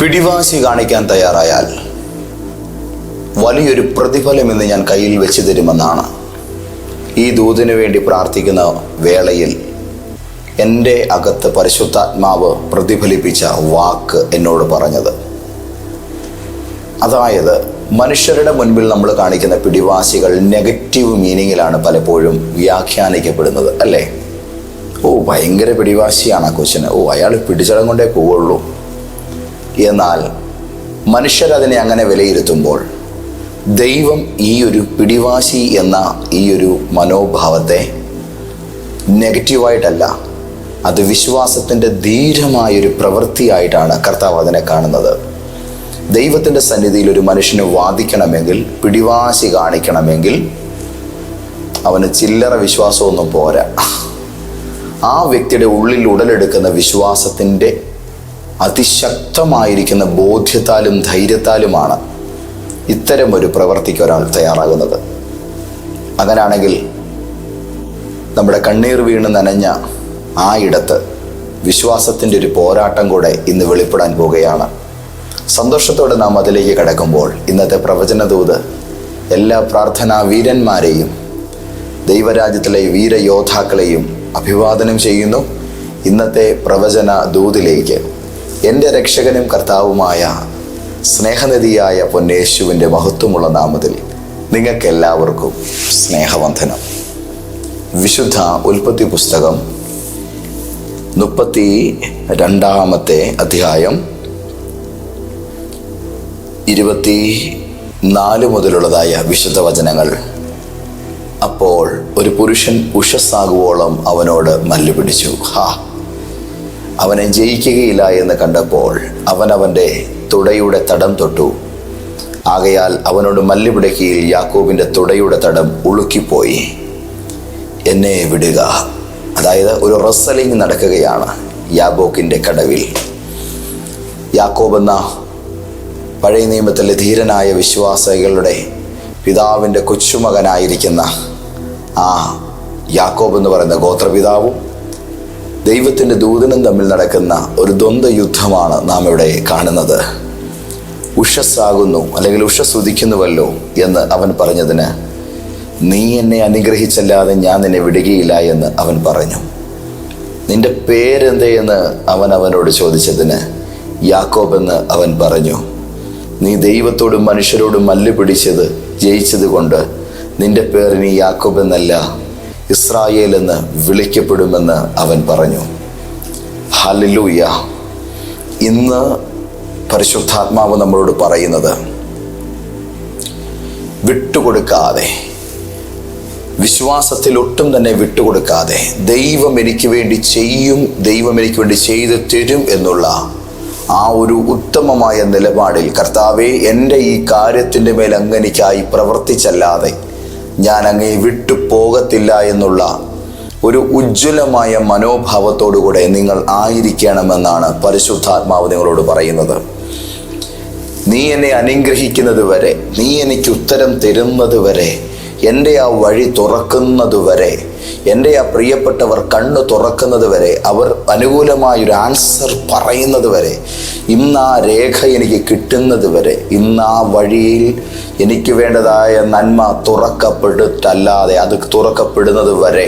പിടിവാശി കാണിക്കാൻ തയ്യാറായാൽ വലിയൊരു പ്രതിഫലം ഇന്ന് ഞാൻ കയ്യിൽ വെച്ച് തരുമെന്നാണ്. ഈ ദൂതിനു വേണ്ടി പ്രാർത്ഥിക്കുന്ന വേളയിൽ എന്റെ അകത്ത് പരിശുദ്ധാത്മാവ് പ്രതിഫലിപ്പിച്ച വാക്ക് എന്നോട് പറഞ്ഞത്. അതായത് മനുഷ്യരുടെ മുൻപിൽ നമ്മൾ കാണിക്കുന്ന പിടിവാശികൾ നെഗറ്റീവ് മീനിങ്ങിലാണ് പലപ്പോഴും വ്യാഖ്യാനിക്കപ്പെടുന്നത് അല്ലേ? ഓ ഭയങ്കര പിടിവാശിയാണ് ആ കൊച്ചിന്. ഓ അയാൾ പിടിച്ചടം കൊണ്ടേ പോവുള്ളൂ. എന്നാൽ മനുഷ്യരതിനെ അങ്ങനെ വിലയിരുത്തുമ്പോൾ ദൈവം ഈ ഒരു പിടിവാശി എന്ന ഈ ഒരു മനോഭാവത്തെ നെഗറ്റീവായിട്ടല്ല അത് വിശ്വാസത്തിന്റെ ധീരമായൊരു പ്രവൃത്തിയായിട്ടാണ് കർത്താവ് അതിനെ കാണുന്നത്. ദൈവത്തിന്റെ സന്നിധിയിൽ ഒരു മനുഷ്യന് വാദിക്കണമെങ്കിൽ പിടിവാശി കാണിക്കണമെങ്കിൽ അവന് ചില്ലറ വിശ്വാസമൊന്നും പോരാ. ആ വ്യക്തിയുടെ ഉള്ളിൽ ഉടലെടുക്കുന്ന വിശ്വാസത്തിന്റെ അതിശക്തമായിരിക്കുന്ന ബോധ്യത്താലും ധൈര്യത്താലുമാണ് ഇത്തരം ഒരു പ്രവൃത്തിക്ക് ഒരാൾ തയ്യാറാകുന്നത്. അങ്ങനാണെങ്കിൽ നമ്മുടെ കണ്ണീർ വീണ് നനഞ്ഞ ആ ഇടത്ത് വിശ്വാസത്തിന്റെ ഒരു പോരാട്ടം കൂടെ ഇന്ന് വെളിപ്പെടാൻ പോവുകയാണ്. സന്തോഷത്തോടെ നാം അതിലേക്ക് കടക്കുമ്പോൾ ഇന്നത്തെ പ്രവചനദൂത് എല്ലാ പ്രാർത്ഥനാ വീരന്മാരെയും ദൈവരാജ്യത്തിലെ വീരയോദ്ധാക്കളെയും അഭിവാദനം ചെയ്യുന്നു. ഇന്നത്തെ പ്രവചന ദൂതിലേക്ക് എന്റെ രക്ഷകനും കർത്താവുമായ സ്നേഹനിധിയായ പൊന്നേശുവിന്റെ മഹത്വമുള്ള നാമത്തിൽ നിങ്ങൾക്കെല്ലാവർക്കും സ്നേഹവന്ധനം വിശുദ്ധ ഉൽപ്പത്തി പുസ്തകം മുപ്പത്തി രണ്ടാമത്തെ അധ്യായം ഇരുപത്തി നാല് മുതലുള്ളതായ വിശുദ്ധ വചനങ്ങൾ. അപ്പോൾ ഒരു പുരുഷൻ ഉഷസ്സാകുവോളം അവനോട് മല്ലുപിടിച്ചു. ഹാ. അവനെ ജയിക്കുകയില്ല എന്ന് കണ്ടപ്പോൾ അവൻ അവന്റെ തുടയുടെ തടം തൊട്ടു. ആകയാൽ അവനോട് മല്ലുപിടക്കിയിൽ യാക്കോബിന്റെ തുടയുടെ തടം ഉളുക്കിപ്പോയി. എന്നെ വിടുക. അതായത് ഒരു റസലിംഗ് നടക്കുകയാണ് യാബോക്കിന്റെ കടവിൽ. യാക്കോബ് എന്ന പഴയ നിയമത്തിലെ ധീരനായ വിശ്വാസികളുടെ പിതാവിന്റെ കൊച്ചുമകനായിരിക്കുന്ന ആ യാക്കോബ് എന്ന് പറയുന്ന ഗോത്രപിതാവും ദൈവത്തിന്റെ ദൂതനും തമ്മിൽ നടക്കുന്ന ഒരു ദ്വന്ദ്വ യുദ്ധമാണ് നാം ഇവിടെ കാണുന്നത്. ഉഷസ്സാകുന്നു അല്ലെങ്കിൽ ഉഷസ് ഉദിക്കുന്നുവല്ലോ എന്ന് അവൻ പറഞ്ഞതിന് നീ എന്നെ അനുഗ്രഹിച്ചല്ലാതെ ഞാൻ നിന്നെ വിടുകയില്ല എന്ന് അവൻ പറഞ്ഞു. നിന്റെ പേരെന്തേ? എന്ന് അവൻ അവനോട് ചോദിച്ചതിന് യാക്കോബ് എന്ന് അവൻ പറഞ്ഞു. നീ ദൈവത്തോടും മനുഷ്യരോടും മല്ലുപിടിച്ചത് ജയിച്ചത് കൊണ്ട് നിന്റെ പേർ നീ യാക്കോബ് എന്നല്ല ഇസ്രായേൽ എന്ന് വിളിക്കപ്പെടുമെന്ന് അവൻ പറഞ്ഞു. ഹലിലൂയ ഇന്ന് പരിശുദ്ധാത്മാവ് നമ്മളോട് പറയുന്നത് വിട്ടുകൊടുക്കാതെ വിശ്വാസത്തിൽ ഒട്ടും തന്നെ വിട്ടുകൊടുക്കാതെ ദൈവം എനിക്ക് വേണ്ടി ചെയ്യും ദൈവം എനിക്ക് വേണ്ടി ചെയ്തു തരും എന്നുള്ള ആ ഒരു ഉത്തമമായ നിലപാടിൽ കർത്താവെ എന്റെ ഈ കാര്യത്തിന്റെ മേൽ അങ്ങനിക്കായി പ്രവർത്തിച്ചല്ലാതെ ഞാൻ അങ്ങേ വിട്ടു പോകത്തില്ല എന്നുള്ള ഒരു ഉജ്ജ്വലമായ മനോഭാവത്തോടുകൂടെ നിങ്ങൾ ആയിരിക്കണമെന്നാണ് പരിശുദ്ധാത്മാവ് നിങ്ങളോട് പറയുന്നത്. നീ എന്നെ അനുഗ്രഹിക്കുന്നത് വരെ നീ എനിക്ക് ഉത്തരം തരുന്നത് വരെ എന്റെ ആ വഴി തുറക്കുന്നത് വരെ എന്റെ ആ പ്രിയപ്പെട്ടവർ കണ്ണ് തുറക്കുന്നത് വരെ അവർ അനുകൂലമായൊരു ആൻസർ പറയുന്നത് വരെ ഇന്ന് ആ രേഖ എനിക്ക് കിട്ടുന്നത് വരെ ഇന്ന് ആ വഴിയിൽ എനിക്ക് വേണ്ടതായ നന്മ തുറക്കപ്പെടുത്തല്ലാതെ അത് തുറക്കപ്പെടുന്നത് വരെ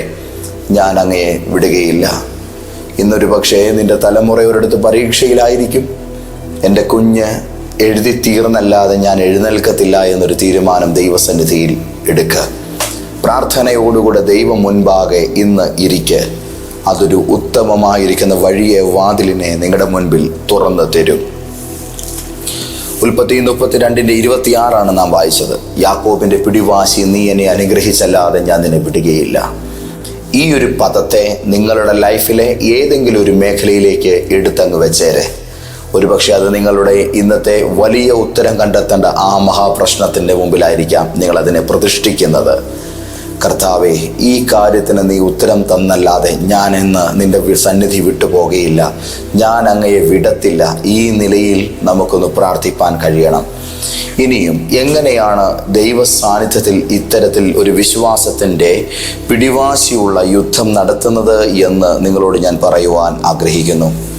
ഞാൻ അങ്ങയെ വിടുകയില്ല. ഇന്നൊരു പക്ഷേ നിന്റെ തലമുറ ഒരിടത്ത് പരീക്ഷയിലായിരിക്കും. എന്റെ കുഞ്ഞ് എഴുതി തീർന്നല്ലാതെ ഞാൻ എഴുന്നേൽക്കത്തില്ല എന്നൊരു തീരുമാനം ദൈവസന്നിധിയിൽ എടുക്കുക. പ്രാർത്ഥനയോടുകൂടെ ദൈവം മുൻപാകെ ഇന്ന് ഇരിക്ക്. അതൊരു ഉത്തമമായിരിക്കുന്ന വഴിയെ വാതിലിനെ നിങ്ങളുടെ മുൻപിൽ തുറന്നു തരും. ഉൽപ്പത്തി മുപ്പത്തിരണ്ടിന്റെ ഇരുപത്തിയാറാണ് നാം വായിച്ചത്. യാക്കോബിന്റെ പിടിവാശി നീ എന്നെ അനുഗ്രഹിച്ചല്ലാതെ ഞാൻ നിന്നെ വിടുകയില്ല. ഈ ഒരു പദത്തെ നിങ്ങളുടെ ലൈഫിലെ ഏതെങ്കിലും ഒരു മേഖലയിലേക്ക് എടുത്തങ്ങ് വെച്ചേരെ. ഒരുപക്ഷെ അത് നിങ്ങളുടെ ഇന്നത്തെ വലിയ ഉത്തരം കണ്ടെത്തേണ്ട ആ മഹാപ്രശ്നത്തിന്റെ മുമ്പിലായിരിക്കാം നിങ്ങളതിനെ പ്രതിഷ്ഠിക്കുന്നത്. കർത്താവെ ഈ കാര്യത്തിന് നീ ഉത്തരം തന്നല്ലാതെ ഞാൻ ഇന്ന് നിന്റെ സന്നിധി വിട്ടുപോകുകയില്ല ഞാൻ അങ്ങയെ വിടത്തില്ല. ഈ നിലയിൽ നമുക്കൊന്ന് പ്രാർത്ഥിപ്പാൻ കഴിയണം. ഇനിയും എങ്ങനെയാണ് ദൈവ സാന്നിധ്യത്തിൽ ഇത്തരത്തിൽ ഒരു വിശ്വാസത്തിന്റെ പിടിവാശിയുള്ള യുദ്ധം നടത്തുന്നത് എന്ന് നിങ്ങളോട് ഞാൻ പറയുവാൻ ആഗ്രഹിക്കുന്നു.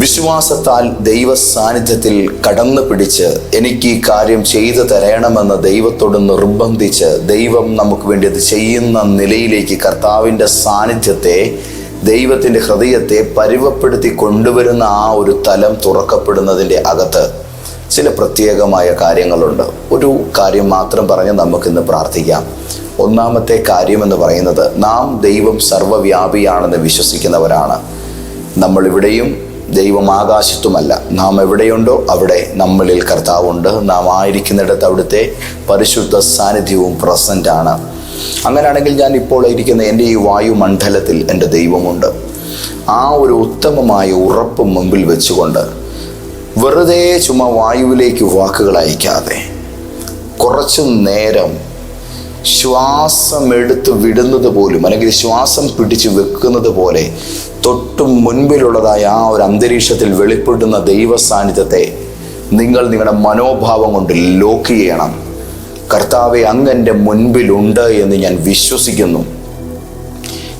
വിശ്വാസത്താൽ ദൈവ സാന്നിധ്യത്തിൽ കടന്നു പിടിച്ച് എനിക്ക് ഈ കാര്യം ചെയ്തു തരണമെന്ന് ദൈവത്തോട് നിർബന്ധിച്ച് ദൈവം നമുക്ക് വേണ്ടി അത് ചെയ്യുന്ന നിലയിലേക്ക് കർത്താവിന്റെ സാന്നിധ്യത്തെ ദൈവത്തിന്റെ ഹൃദയത്തെ പരുവപ്പെടുത്തി കൊണ്ടുവരുന്ന ആ ഒരു തലം തുറക്കപ്പെടുന്നതിന്റെ അകത്ത് ചില പ്രത്യേകമായ കാര്യങ്ങളുണ്ട്. ഒരു കാര്യം മാത്രം പറഞ്ഞ് നമുക്കിന്ന് പ്രാർത്ഥിക്കാം. ഒന്നാമത്തെ കാര്യമെന്ന് പറയുന്നത് നാം ദൈവം സർവവ്യാപിയാണെന്ന് വിശ്വസിക്കുന്നവരാണ്. നമ്മൾ ഇവിടെയും ദൈവം ആകാശത്തുമല്ല നാം എവിടെയുണ്ടോ അവിടെ നമ്മളിൽ കർത്താവുണ്ട്. നാം ആയിരിക്കുന്നിടത്ത് അവിടുത്തെ പരിശുദ്ധ സാന്നിധ്യവും ആണ്. അങ്ങനെയാണെങ്കിൽ ഞാൻ ഇപ്പോൾ ഇരിക്കുന്ന എന്റെ ഈ വായുമണ്ഡലത്തിൽ എന്റെ ദൈവമുണ്ട്. ആ ഒരു ഉത്തമമായ ഉറപ്പ് മുമ്പിൽ വെച്ചുകൊണ്ട് വെറുതെ ചുമ്മാ വായുവിലേക്ക് വാക്കുകൾ അയക്കാതെ കുറച്ചു നേരം ശ്വാസം എടുത്ത് വിടുന്നത് പോലും അല്ലെങ്കിൽ ശ്വാസം പിടിച്ച് വെക്കുന്നത് പോലെ തൊട്ടു മുൻപിലുള്ളതായ ആ ഒരു അന്തരീക്ഷത്തിൽ വെളിപ്പെടുന്ന ദൈവ സാന്നിധ്യത്തെ നിങ്ങൾ നിങ്ങളുടെ മനോഭാവം കൊണ്ട് ലോക്ക് ചെയ്യണം. കർത്താവെ അങ്ങന്റെ മുൻപിലുണ്ട് എന്ന് ഞാൻ വിശ്വസിക്കുന്നു.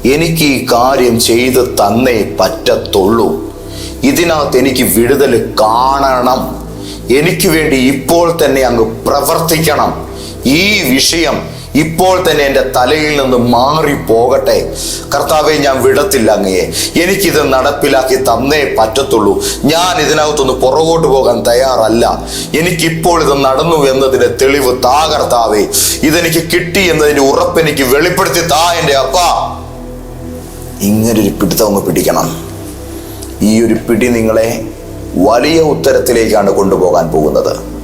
എനിക്ക് ഈ കാര്യം ചെയ്ത് തന്നേ പറ്റത്തുള്ളൂ. ഇതിനകത്ത് എനിക്ക് വിടുതൽ കാണണം. എനിക്ക് വേണ്ടി ഇപ്പോൾ തന്നെ അങ്ങ് പ്രവർത്തിക്കണം. ഈ വിഷയം ഇപ്പോൾ തന്നെ എന്റെ തലയിൽ നിന്ന് മാറി പോകട്ടെ കർത്താവെ ഞാൻ വിടത്തില്ല അങ്ങയെ. എനിക്കിത് നടപ്പിലാക്കി തന്നേ പറ്റത്തുള്ളൂ. ഞാൻ ഇതിനകത്തൊന്ന് പുറകോട്ട് പോകാൻ തയ്യാറല്ല. എനിക്കിപ്പോൾ ഇത് നടന്നു എന്നതിന്റെ തെളിവ് താ കർത്താവേ. ഇതെനിക്ക് കിട്ടി എന്നതിന്റെ ഉറപ്പ് എനിക്ക് വെളിപ്പെടുത്തി താ എന്റെ അപ്പ. ഇങ്ങനൊരു പിടുത്തം ഒന്ന് പിടിക്കണം. ഈ ഒരു പിടി നിങ്ങളെ വലിയ ഉത്തരത്തിലേക്കാണ് കൊണ്ടുപോകാൻ പോകുന്നത്.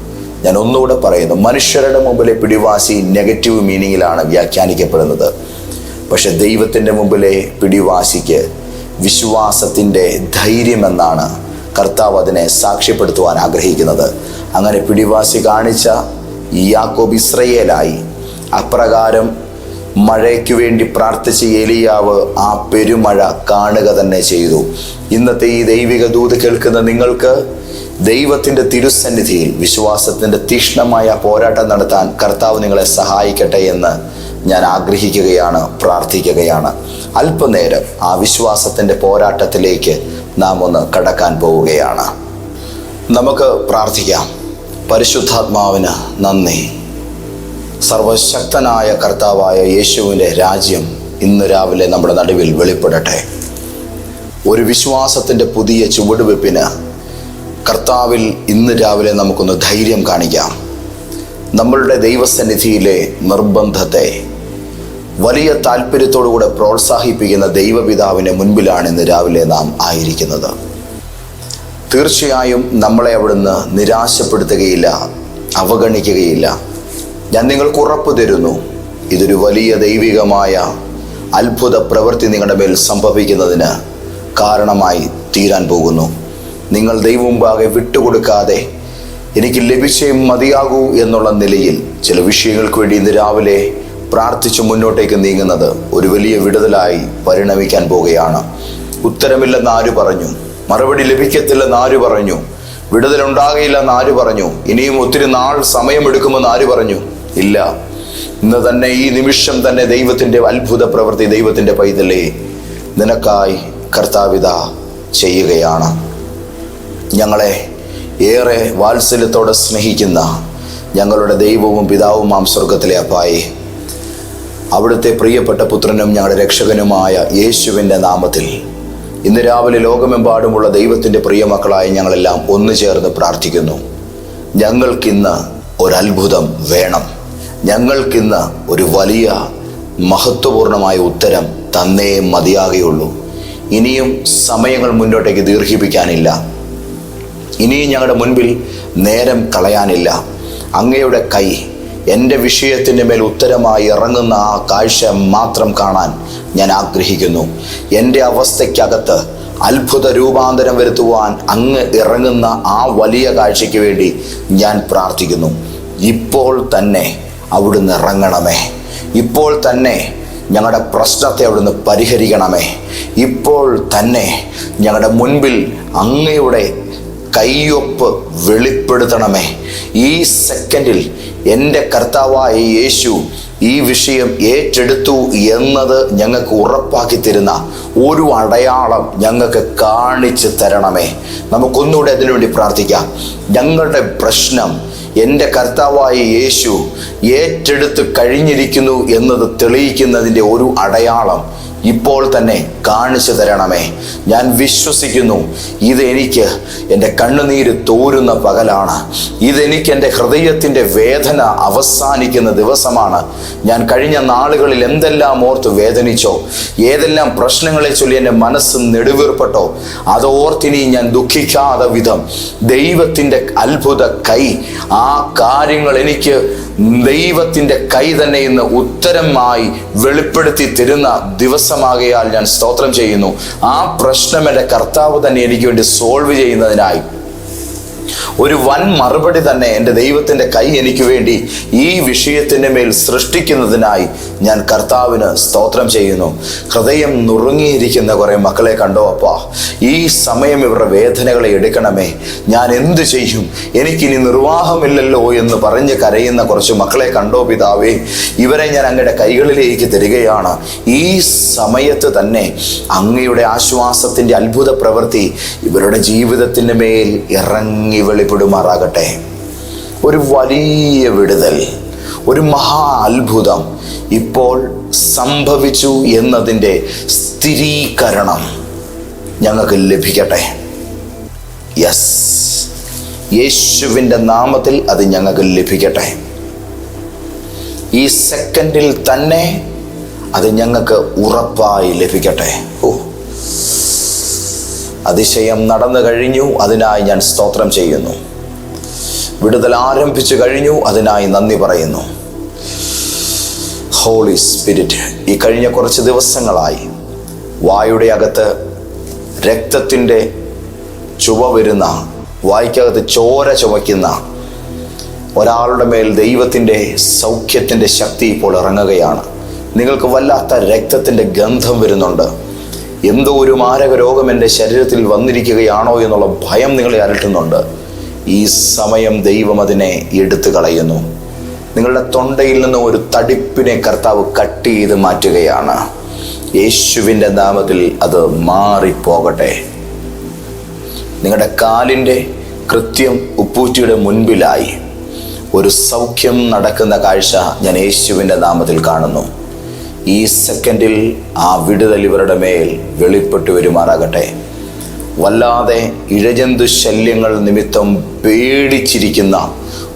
ഞാൻ ഒന്നുകൂടെ പറയുന്നു. മനുഷ്യരുടെ മുമ്പിലെ പിടിവാസി നെഗറ്റീവ് മീനിങ്ങിലാണ് വ്യാഖ്യാനിക്കപ്പെടുന്നത്. പക്ഷെ ദൈവത്തിന്റെ മുമ്പിലെ പിടിവാശിക്ക് വിശ്വാസത്തിന്റെ ധൈര്യമെന്നാണ് കർത്താവ് അതിനെ സാക്ഷ്യപ്പെടുത്തുവാൻ ആഗ്രഹിക്കുന്നത്. അങ്ങനെ പിടിവാശി കാണിച്ച യാക്കോബ് ഇസ്രയേലായി അപ്രകാരം മഴയ്ക്ക് വേണ്ടി പ്രാർത്ഥിച്ച ഏലിയാവ് ആ പെരുമഴ കാണുക തന്നെ ചെയ്തു. ഇന്നത്തെ ഈ ദൈവിക ദൂത് കേൾക്കുന്ന നിങ്ങൾക്ക് ദൈവത്തിന്റെ തിരുസന്നിധിയിൽ വിശ്വാസത്തിന്റെ തീക്ഷ്ണമായ പോരാട്ടം നടത്താൻ കർത്താവ് നിങ്ങളെ സഹായിക്കട്ടെ എന്ന് ഞാൻ ആഗ്രഹിക്കുകയാണ് പ്രാർത്ഥിക്കുകയാണ്. അല്പനേരം ആ വിശ്വാസത്തിന്റെ പോരാട്ടത്തിലേക്ക് നാം ഒന്ന് കടക്കാൻ പോവുകയാണ്. നമുക്ക് പ്രാർത്ഥിക്കാം. പരിശുദ്ധാത്മാവിന് നന്ദി. സർവശക്തനായ കർത്താവായ യേശുവിന്റെ രാജ്യം ഇന്ന് രാവിലെ നമ്മുടെ നടുവിൽ വെളിപ്പെടട്ടെ. ഒരു വിശ്വാസത്തിന്റെ പുതിയ ചുവടുവെപ്പിന് കർത്താവിൽ ഇന്ന് രാവിലെ നമുക്കൊന്ന് ധൈര്യം കാണിക്കാം. നമ്മളുടെ ദൈവസന്നിധിയിലെ നിർബന്ധത്തെ വലിയ താല്പര്യത്തോടുകൂടെ പ്രോത്സാഹിപ്പിക്കുന്ന ദൈവപിതാവിന്റെ മുൻപിലാണ് ഇന്ന് രാവിലെ നാം ആയിരിക്കുന്നത്. തീർച്ചയായും നമ്മളെ അവിടുന്ന് നിരാശപ്പെടുത്തുകയില്ല അവഗണിക്കുകയില്ല. ഞാൻ നിങ്ങൾക്ക് ഉറപ്പ് തരുന്നു ഇതൊരു വലിയ ദൈവികമായ അത്ഭുത പ്രവൃത്തി നിങ്ങളുടെ മേൽ സംഭവിക്കുന്നതിന് കാരണമായി തീരാൻ പോകുന്നു. നിങ്ങൾ ദൈവമുമ്പാകെ വിട്ടുകൊടുക്കാതെ എനിക്ക് ലഭിച്ചേ മതിയാകൂ എന്നുള്ള നിലയിൽ ചില വിഷയങ്ങൾക്ക് വേണ്ടി ഇന്ന് രാവിലെ പ്രാർത്ഥിച്ച് മുന്നോട്ടേക്ക് നീങ്ങുന്നത് ഒരു വലിയ വിടുതലായി പരിണമിക്കാൻ പോവുകയാണ്. ഉത്തരമില്ലെന്ന് ആര് പറഞ്ഞു? മറുപടി ലഭിക്കത്തില്ലെന്ന് ആര് പറഞ്ഞു? വിടുതലുണ്ടാകയില്ലെന്ന് ആര് പറഞ്ഞു? ഇനിയും ഒത്തിരി നാൾ സമയമെടുക്കുമെന്ന് ആര് പറഞ്ഞു? ഇല്ല. ഇന്ന് തന്നെ ഈ നിമിഷം തന്നെ ദൈവത്തിന്റെ അത്ഭുത പ്രവൃത്തി ദൈവത്തിന്റെ പൈതലേ നിനക്കായി കർത്താവിത ചെയ്യുകയാണ്. ഞങ്ങളെ ഏറെ വാത്സല്യത്തോടെ സ്നേഹിക്കുന്ന ഞങ്ങളുടെ ദൈവവും പിതാവും പിതാവുമാം സ്വർഗത്തിലെ അപ്പായി. അവിടുത്തെ പ്രിയപ്പെട്ട പുത്രനും ഞങ്ങളുടെ രക്ഷകനുമായ യേശുവിന്റെ നാമത്തിൽ ഇന്ന് രാവിലെ ലോകമെമ്പാടുമുള്ള ദൈവത്തിന്റെ പ്രിയമക്കളായ ഞങ്ങളെല്ലാം ഒന്നു ചേർന്ന് പ്രാർത്ഥിക്കുന്നു. ഞങ്ങൾക്കിന്ന് ഒരത്ഭുതം വേണം. ഞങ്ങൾക്കിന്ന് ഒരു വലിയ മഹത്വപൂർണമായ ഉത്തരം തന്നേ മതിയാകുകയുള്ളൂ ഇനിയും സമയങ്ങൾ മുന്നോട്ടേക്ക് ദീർഘിപ്പിക്കാനില്ല. ഇനിയും ഞങ്ങളുടെ മുൻപിൽ നേരം കളയാനില്ല. അങ്ങയുടെ കൈ എന്റെ വിഷയത്തിന്റെ മേൽ ഉത്തരമായി ഇറങ്ങുന്ന ആ കാഴ്ച മാത്രം കാണാൻ ഞാൻ ആഗ്രഹിക്കുന്നു. എന്റെ അവസ്ഥയ്ക്കകത്ത് അത്ഭുത രൂപാന്തരം വരുത്തുവാൻ അങ്ങ് ഇറങ്ങുന്ന ആ വലിയ കാഴ്ചയ്ക്ക് വേണ്ടി ഞാൻ പ്രാർത്ഥിക്കുന്നു. ഇപ്പോൾ തന്നെ അവിടുന്ന് ഇറങ്ങണമേ. ഇപ്പോൾ തന്നെ ഞങ്ങളുടെ പ്രശ്നത്തെ അവിടുന്ന് പരിഹരിക്കണമേ. ഇപ്പോൾ തന്നെ ഞങ്ങളുടെ മുൻപിൽ അങ്ങയുടെ കയ്യൊപ്പ് വെളിപ്പെടുത്തണമേ. ഈ സെക്കൻഡിൽ എന്റെ കർത്താവായ യേശു ഈ വിഷയം ഏറ്റെടുത്തു എന്നത് ഞങ്ങൾക്ക് ഉറപ്പാക്കി തരുന്ന ഒരു അടയാളം ഞങ്ങൾക്ക് കാണിച്ചു തരണമേ. നമുക്കൊന്നുകൂടെ അതിനുവേണ്ടി പ്രാർത്ഥിക്കാം. ഞങ്ങളുടെ പ്രശ്നം എന്റെ കർത്താവായ യേശു ഏറ്റെടുത്ത് കഴിഞ്ഞിരിക്കുന്നു എന്നത് തെളിയിക്കുന്നതിന്റെ ഒരു അടയാളം ഇപ്പോൾ തന്നെ കാണിച്ചു തരണമേ. ഞാൻ വിശ്വസിക്കുന്നു ഇതെനിക്ക് എന്റെ കണ്ണുനീര് തോരുന്ന പകലാണ്. ഇതെനിക്ക് എന്റെ ഹൃദയത്തിന്റെ വേദന അവസാനിക്കുന്ന ദിവസമാണ്. ഞാൻ കഴിഞ്ഞ നാളുകളിൽ എന്തെല്ലാം ഓർത്ത് വേദനിച്ചോ ഏതെല്ലാം പ്രശ്നങ്ങളെ ചൊല്ലി എന്റെ മനസ്സ് നെടുവീർപ്പെട്ടോ അതോർത്തിനി ഞാൻ ദുഃഖിക്കാതെ വിധം ദൈവത്തിന്റെ അത്ഭുത കൈ ആ കാര്യങ്ങൾ എനിക്ക് ദൈവത്തിന്റെ കൈ തന്നെ ഇന്ന് ഉത്തരമായി വെളിപ്പെടുത്തി തരുന്ന ദിവസമാകയാൽ ഞാൻ സ്തോത്രം ചെയ്യുന്നു. ആ പ്രശ്നം എന്റെ കർത്താവ് തന്നെ എനിക്ക് വേണ്ടി സോൾവ് ചെയ്യുന്നതിനായി. ഒരു വൻ മറുപടി തന്നെ എന്റെ ദൈവത്തിന്റെ കൈ എനിക്ക് വേണ്ടി ഈ വിഷയത്തിന്റെ മേൽ സൃഷ്ടിക്കുന്നതിനായി ഞാൻ കർത്താവിന് സ്തോത്രം ചെയ്യുന്നു. ഹൃദയം നുറുങ്ങിയിരിക്കുന്ന കുറേ മക്കളെ കണ്ടോ അപ്പാ? ഈ സമയം ഇവരുടെ വേദനകളെ എടുക്കണമേ. ഞാൻ എന്തു ചെയ്യും? എനിക്കിനി നിർവാഹമില്ലല്ലോ എന്ന് പറഞ്ഞ് കരയുന്ന കുറച്ച് മക്കളെ കണ്ടോ പിതാവേ? ഇവരെ ഞാൻ അങ്ങയുടെ കൈകളിലേക്ക് തരികയാണ്. ഈ സമയത്ത് തന്നെ അങ്ങയുടെ ആശ്വാസത്തിന്റെ അത്ഭുത പ്രവൃത്തി ഇവരുടെ ജീവിതത്തിന്റെ മേൽ ഇറങ്ങി വെളിപ്പെടുമാറാകട്ടെ. ഒരു വലിയ വിടുതൽ ഒരു മഹാ അത്ഭുതം ഇപ്പോൾ സംഭവിച്ചു എന്നതിന്റെ സ്ഥിരീകരണം ഞങ്ങൾക്ക് ലഭിക്കട്ടെ. യെസ് യേശുവിന്റെ നാമത്തിൽ അത് ഞങ്ങൾക്ക് ലഭിക്കട്ടെ. ഈ സെക്കൻഡിൽ തന്നെ അത് ഞങ്ങൾക്ക് ഉറപ്പായി ലഭിക്കട്ടെ. ഓ. അതിശയം നടന്നു കഴിഞ്ഞു അതിനായി ഞാൻ സ്തോത്രം ചെയ്യുന്നു. വിടുതൽ ആരംഭിച്ചു കഴിഞ്ഞു അതിനായി നന്ദി പറയുന്നു. ഹോളി സ്പിരിറ്റ് ഈ കഴിഞ്ഞ കുറച്ച് ദിവസങ്ങളായി വായുടെ അകത്ത് രക്തത്തിന്റെ ചുവ വരുന്ന വായ്ക്കകത്ത് ചോര ചുമയ്ക്കുന്ന ഒരാളുടെ മേൽ ദൈവത്തിന്റെ സൗഖ്യത്തിന്റെ ശക്തി ഇപ്പോൾ ഇറങ്ങുകയാണ്. നിങ്ങൾക്ക് വല്ലാത്ത രക്തത്തിന്റെ ഗന്ധം വരുന്നുണ്ട്. എന്തോ ഒരു മാരക രോഗം എന്റെ ശരീരത്തിൽ വന്നിരിക്കുകയാണോ എന്നുള്ള ഭയം നിങ്ങളെ അലട്ടുന്നുണ്ട്. ഈ സമയം ദൈവം അതിനെ എടുത്തു കളയുന്നു. നിങ്ങളുടെ തൊണ്ടയിൽ നിന്ന് ഒരു തടിപ്പിനെ കർത്താവ് കട്ട് ചെയ്ത് മാറ്റുകയാണ്. യേശുവിന്റെ നാമത്തിൽ അത് മാറിപ്പോകട്ടെ. നിങ്ങളുടെ കാലിന്റെ കൃത്യം ഉപ്പൂറ്റിയുടെ മുൻപിലായി ഒരു സൗഖ്യം നടക്കുന്ന കാഴ്ച ഞാൻ യേശുവിന്റെ നാമത്തിൽ കാണുന്നു. ഈ സെക്കൻഡിൽ ആ വിടുതൽ ഇവരുടെ മേൽ വെളിപ്പെട്ടു വരുമാറാകട്ടെ. വല്ലാതെ ഇഴജന്തു ശല്യങ്ങൾ നിമിത്തം പേടിച്ചിരിക്കുന്ന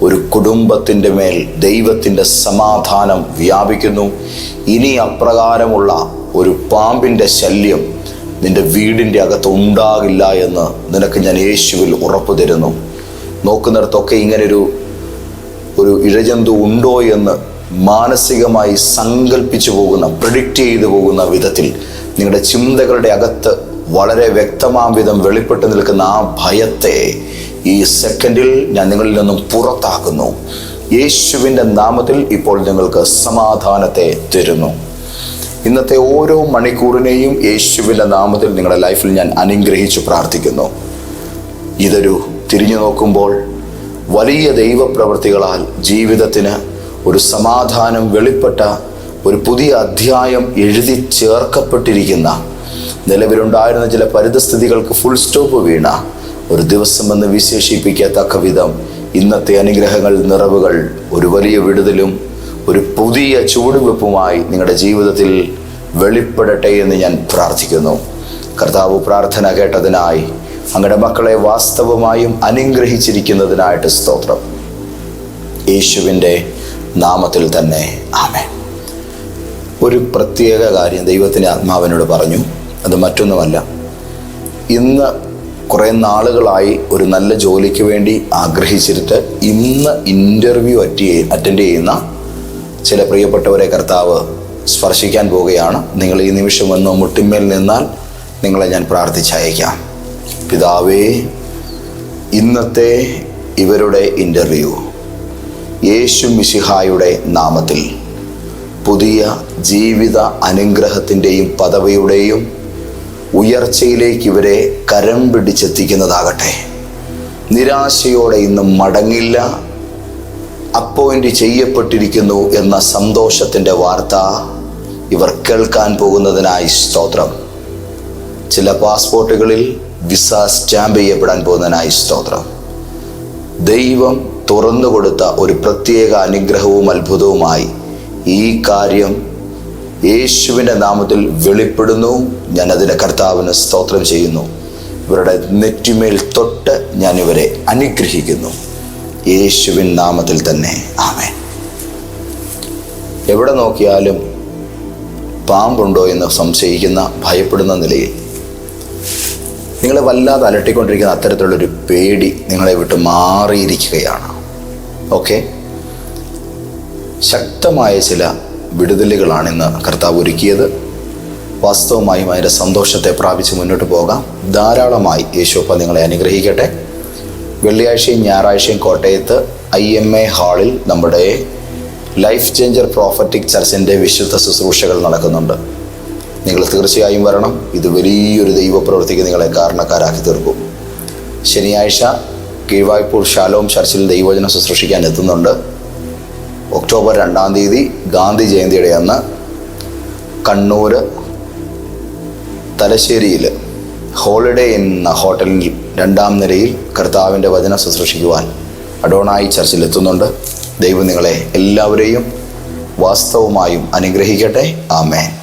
ഒരു കുടുംബത്തിന്റെ മേൽ ദൈവത്തിന്റെ സമാധാനം വ്യാപിക്കുന്നു. ഇനി അപ്രകാരമുള്ള ഒരു പാമ്പിന്റെ ശല്യം നിന്റെ വീടിന്റെ അകത്ത് ഉണ്ടാകില്ല എന്ന് നിനക്ക് ഞാൻ യേശുവിൽ ഉറപ്പു തരുന്നു. നോക്കുന്നിടത്തൊക്കെ ഇങ്ങനൊരു ഒരു ഇഴജന്തു ഉണ്ടോ എന്ന് മാനസികമായി സങ്കല്പിച്ചു പോകുന്ന പ്രഡിക്റ്റ് ചെയ്തു പോകുന്ന വിധത്തിൽ നിങ്ങളുടെ ചിന്തകളുടെ അകത്ത് വളരെ വ്യക്തമാം വിധം വെളിപ്പെട്ട് നിൽക്കുന്ന ആ ഭയത്തെ ഈ സെക്കൻഡിൽ ഞാൻ നിങ്ങളിൽ നിന്നും പുറത്താക്കുന്നു. യേശുവിന്റെ നാമത്തിൽ ഇപ്പോൾ നിങ്ങൾക്ക് സമാധാനത്തെ തരുന്നു. ഇന്നത്തെ ഓരോ മണിക്കൂറിനെയും യേശുവിന്റെ നാമത്തിൽ നിങ്ങളുടെ ലൈഫിൽ ഞാൻ അനുഗ്രഹിച്ചു പ്രാർത്ഥിക്കുന്നു. ഇതൊരു തിരിഞ്ഞു നോക്കുമ്പോൾ വലിയ ദൈവപ്രവൃത്തികളാൽ ജീവിതത്തിന് ഒരു സമാധാനം വെളിപ്പെട്ട ഒരു പുതിയ അധ്യായം എഴുതി ചേർക്കപ്പെട്ടിരിക്കുന്ന നിലവിലുണ്ടായിരുന്ന ചില പരിതസ്ഥിതികൾക്ക് ഫുൾ സ്റ്റോപ്പ് വീണ ഒരു ദിവസം ദിവസമെന്ന് വിശേഷിപ്പിക്കത്തക്ക വിധം ഇന്നത്തെ അനുഗ്രഹങ്ങൾ നിറവുകൾ ഒരു വലിയ വിടുതലും ഒരു പുതിയ ചുവടുവെപ്പുമായി നിങ്ങളുടെ ജീവിതത്തിൽ വെളിപ്പെടട്ടെ എന്ന് ഞാൻ പ്രാർത്ഥിക്കുന്നു. കർത്താവ് പ്രാർത്ഥന കേട്ടതിനായി അങ്ങയുടെ മക്കളെ വാസ്തവമായും അനുഗ്രഹിച്ചിരിക്കുന്നതിനായിട്ട് സ്തോത്രം. യേശുവിന്റെ നാമത്തിൽ തന്നെ. ആമേ ഒരു പ്രത്യേക കാര്യം ദൈവത്തിന്റെ ആത്മാവിനോട് പറഞ്ഞു. അത് മറ്റൊന്നുമല്ല. ഇന്ന് കുറേ നാളുകളായി ഒരു നല്ല ജോലിക്ക് വേണ്ടി ആഗ്രഹിച്ചിട്ട് ഇന്ന് ഇന്റർവ്യൂ അറ്റ് അറ്റൻഡ് ചെയ്യുന്ന ചില പ്രിയപ്പെട്ടവരെ കർത്താവ് സ്പർശിക്കാൻ പോവുകയാണ്. നിങ്ങൾ ഈ നിമിഷം വന്ന് മുട്ടിമേൽ നിന്നാൽ നിങ്ങളെ ഞാൻ പ്രാർത്ഥിച്ചയക്കാം. പിതാവേ ഇന്നത്തെ ഇവരുടെ ഇന്റർവ്യൂ യേശു മിശിഹായുടെ നാമത്തിൽ. പുതിയ ജീവിത അനുഗ്രഹത്തിന്റെയും പദവിയുടെയും ഉയർച്ചയിലേക്ക് ഇവരെ കരം പിടിച്ചെത്തിക്കുന്നതാകട്ടെ. നിരാശയോടെ ഇന്ന് മടങ്ങില്ല. അപ്പോയിന്റ് ചെയ്യപ്പെട്ടിരിക്കുന്നു എന്ന സന്തോഷത്തിന്റെ വാർത്ത ഇവർ കേൾക്കാൻ പോകുന്നതിനായി സ്തോത്രം. ചില പാസ്പോർട്ടുകളിൽ വിസ സ്റ്റാമ്പ് ചെയ്യപ്പെടാൻ പോകുന്നതിനായി സ്തോത്രം. ദൈവം തുറന്നു കൊടുത്ത ഒരു പ്രത്യേക അനുഗ്രഹവും അത്ഭുതവുമായി ഈ കാര്യം യേശുവിന്റെ നാമത്തിൽ വെളിപ്പെടുന്നു. ഞാൻ അതിന്റെ കർത്താവിന് സ്തോത്രം ചെയ്യുന്നു. ഇവരുടെ നെറ്റിമേൽ തൊട്ട് ഞാൻ ഇവരെ അനുഗ്രഹിക്കുന്നു. യേശുവിൻ നാമത്തിൽ തന്നെ. ആമേൻ. എവിടെ നോക്കിയാലും പാമ്പുണ്ടോ എന്ന് സംശയിക്കുന്ന ഭയപ്പെടുന്ന നിലയിൽ നിങ്ങളെ വല്ലാതെ അലട്ടിക്കൊണ്ടിരിക്കുന്ന അത്തരത്തിലുള്ളൊരു പേടി നിങ്ങളെ വിട്ട് മാറിയിരിക്കുകയാണ്. ഓക്കെ. ശക്തമായ ചില വിടുതലുകളാണ് ഇന്ന് കർത്താവ് ഒരുക്കിയത്. വാസ്തവമായും അതിന്റെ സന്തോഷത്തെ പ്രാപിച്ച് മുന്നോട്ട് പോകാം. ധാരാളമായി യേശോപ്പ നിങ്ങളെ അനുഗ്രഹിക്കട്ടെ. വെള്ളിയാഴ്ചയും ഞായറാഴ്ചയും കോട്ടയത്ത് ഐ എം എ ഹാളിൽ നമ്മുടെ ലൈഫ് ചേഞ്ചർ പ്രോഫറ്റിക് ചർച്ചിന്റെ വിശുദ്ധ ശുശ്രൂഷകൾ നടക്കുന്നുണ്ട്. നിങ്ങൾ തീർച്ചയായും വരണം. ഇത് വലിയൊരു ദൈവപ്രവൃത്തിക്ക് നിങ്ങളെ കാരണക്കാരാക്കി തീർക്കും. ശനിയാഴ്ച കീഴ്വായ്പൂർ ഷാലോം ചർച്ചിൽ ദൈവവചനം ശുശ്രൂഷിക്കാൻ എത്തുന്നുണ്ട്. ഒക്ടോബർ രണ്ടാം തീയതി ഗാന്ധി ജയന്തിയുടെ അന്ന് കണ്ണൂർ തലശ്ശേരിയിൽ ഹോളിഡേ എന്ന ഹോട്ടലിൽ രണ്ടാം നിലയിൽ കർത്താവിന്റെ വചന ശുശ്രൂഷിക്കുവാൻ അഡോണായി ചർച്ചിൽ എത്തുന്നുണ്ട്. ദൈവം നിങ്ങളെ എല്ലാവരെയും വാസ്തവമായും അനുഗ്രഹിക്കട്ടെ. ആമേൻ.